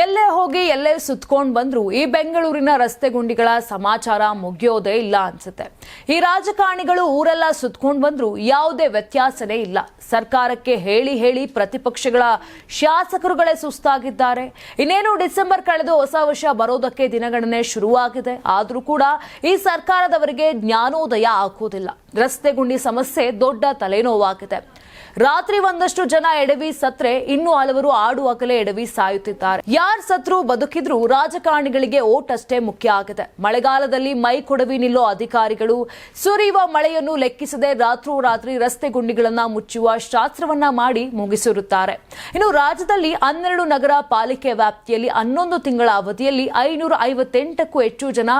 ಎಲ್ಲೇ ಹೋಗಿ ಎಲ್ಲೇ ಸುತ್ಕೊಂಡು ಬಂದ್ರು ಈ ಬೆಂಗಳೂರಿನ ರಸ್ತೆ ಗುಂಡಿಗಳ ಸಮಾಚಾರ ಮುಗಿಯೋದೇ ಇಲ್ಲ ಅನ್ಸುತ್ತೆ. ಈ ರಾಜಕಾರಣಿಗಳು ಊರೆಲ್ಲ ಸುತ್ಕೊಂಡು ಬಂದ್ರು ಯಾವುದೇ ವ್ಯತ್ಯಾಸನೇ ಇಲ್ಲ. ಸರ್ಕಾರಕ್ಕೆ ಹೇಳಿ ಹೇಳಿ ಪ್ರತಿಪಕ್ಷಗಳ ಶಾಸಕರುಗಳೇ ಸುಸ್ತಾಗಿದ್ದಾರೆ. ಇನ್ನೇನು ಡಿಸೆಂಬರ್ ಕಳೆದು ಹೊಸ ವರ್ಷ ಬರೋದಕ್ಕೆ ದಿನಗಣನೆ ಶುರುವಾಗಿದೆ. ಆದರೂ ಕೂಡ ಈ ಸರ್ಕಾರದವರಿಗೆ ಜ್ಞಾನೋದಯ ಆಗುವುದಿಲ್ಲ. ರಸ್ತೆ ಗುಂಡಿ ಸಮಸ್ಯೆ ದೊಡ್ಡ ತಲೆನೋವಾಗಿದೆ. ರಾತ್ರಿ ಒಂದಷ್ಟು ಜನ ಎಡವಿ ಸತ್ರೆ, ಇನ್ನು ಹಲವರು ಆಡುವಾಗಲೇ ಎಡವಿ ಸಾಯುತ್ತಿದ್ದಾರೆ. ಯಾರ್ ಸತ್ರು ಬದುಕಿದ್ರು ರಾಜಕಾರಣಿಗಳಿಗೆ ಓಟ್ ಅಷ್ಟೇ ಮುಖ್ಯ ಆಗಿದೆ. ಮಳೆಗಾಲದಲ್ಲಿ ಮೈ ಕೊಡವಿ ನಿಲ್ಲೋ ಅಧಿಕಾರಿಗಳು ಸುರಿಯುವ ಮಳೆಯನ್ನು ಲೆಕ್ಕಿಸದೆ ರಾತ್ರೋರಾತ್ರಿ ರಸ್ತೆ ಗುಂಡಿಗಳನ್ನ ಮುಚ್ಚುವ ಶಾಸ್ತ್ರವನ್ನ ಮಾಡಿ ಮುಗಿಸಿರುತ್ತಾರೆ. ಇನ್ನು ರಾಜ್ಯದಲ್ಲಿ ಹನ್ನೆರಡು ನಗರ ಪಾಲಿಕೆ ವ್ಯಾಪ್ತಿಯಲ್ಲಿ ಹನ್ನೊಂದು ತಿಂಗಳ ಅವಧಿಯಲ್ಲಿ ಐನೂರ ಐವತ್ತೆಂಟಕ್ಕೂ ಹೆಚ್ಚು ಜನ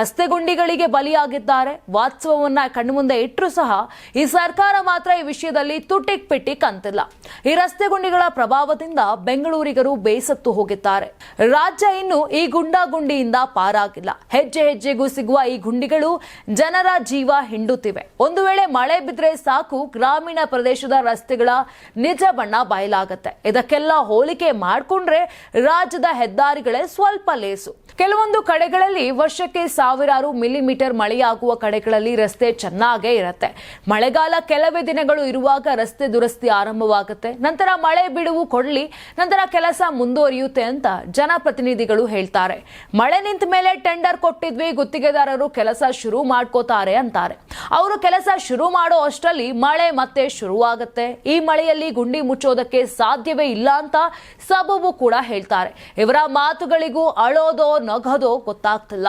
ರಸ್ತೆ ಗುಂಡಿಗಳಿಗೆ ಬಲಿಯಾಗಿದ್ದಾರೆ. ವಾಸ್ತವವನ್ನ ಕಣ್ಮುಂದೆ ಇಟ್ಟರೂ ಸಹ ಈ ಸರ್ಕಾರ ಮಾತ್ರ ಈ ವಿಷಯದಲ್ಲಿ ತುಟಿಕ್ ಪಿಟಿಕ್ ಕಂತಿಲ್ಲ. ಈ ರಸ್ತೆ ಗುಂಡಿಗಳ ಪ್ರಭಾವದಿಂದ ಬೆಂಗಳೂರಿಗರು ಬೇಸತ್ತು ಹೋಗಿದ್ದಾರೆ. ರಾಜ್ಯ ಇನ್ನು ಈ ಗುಂಡಾಗುಂಡಿಯಿಂದ ಪಾರಾಗಿಲ್ಲ. ಹೆಜ್ಜೆ ಹೆಜ್ಜೆಗೂ ಸಿಗುವ ಈ ಗುಂಡಿಗಳು ಜನರ ಜೀವ ಹಿಂಡುತ್ತಿವೆ. ಒಂದು ವೇಳೆ ಮಳೆ ಬಿದ್ರೆ ಸಾಕು ಗ್ರಾಮೀಣ ಪ್ರದೇಶದ ರಸ್ತೆಗಳ ನಿಜ ಬಣ್ಣ ಬಯಲಾಗುತ್ತೆ. ಇದಕ್ಕೆಲ್ಲ ಹೋಲಿಕೆ ಮಾಡಿಕೊಂಡ್ರೆ ರಾಜ್ಯದ ಹೆದ್ದಾರಿಗಳೇ ಸ್ವಲ್ಪ ಲೇಸು. ಕೆಲವೊಂದು ಕಡೆಗಳಲ್ಲಿ ವರ್ಷಕ್ಕೆ ಸಾವಿರಾರು ಮಿಲಿಮೀಟರ್ ಮಳೆಯಾಗುವ ಕಡೆಗಳಲ್ಲಿ ರಸ್ತೆ ಚೆನ್ನಾಗೇ ಇರುತ್ತೆ. ಮಳೆಗಾಲ ಕೆಲವೇ ದಿನಗಳು ಇರುವಾಗ ರಸ್ತೆ ದುರಸ್ತಿ ಆರಂಭವಾಗುತ್ತೆ. ನಂತರ ಮಳೆ ಬಿಡುವು ಕೊಡ್ಲಿ, ನಂತರ ಕೆಲಸ ಮುಂದುವರಿಯುತ್ತೆ ಅಂತ ಜನಪ್ರತಿನಿಧಿಗಳು ಹೇಳ್ತಾರೆ. ಮಳೆ ನಿಂತ ಮೇಲೆ ಟೆಂಡರ್ ಕೊಟ್ಟಿದ್ವಿ, ಗುತ್ತಿಗೆದಾರರು ಕೆಲಸ ಶುರು ಮಾಡ್ಕೋತಾರೆ ಅಂತಾರೆ. ಅವರು ಕೆಲಸ ಶುರು ಮಾಡೋ ಅಷ್ಟರಲ್ಲಿ ಮಳೆ ಮತ್ತೆ ಶುರುವಾಗುತ್ತೆ. ಈ ಮಳೆಯಲ್ಲಿ ಗುಂಡಿ ಮುಚ್ಚೋದಕ್ಕೆ ಸಾಧ್ಯವೇ ಇಲ್ಲ ಅಂತ ಸಬಬು ಕೂಡ ಹೇಳ್ತಾರೆ. ಇವರ ಮಾತುಗಳಿಗೂ ಅಳೋದೋ ನಗದೋ ಗೊತ್ತಾಗ್ತಿಲ್ಲ.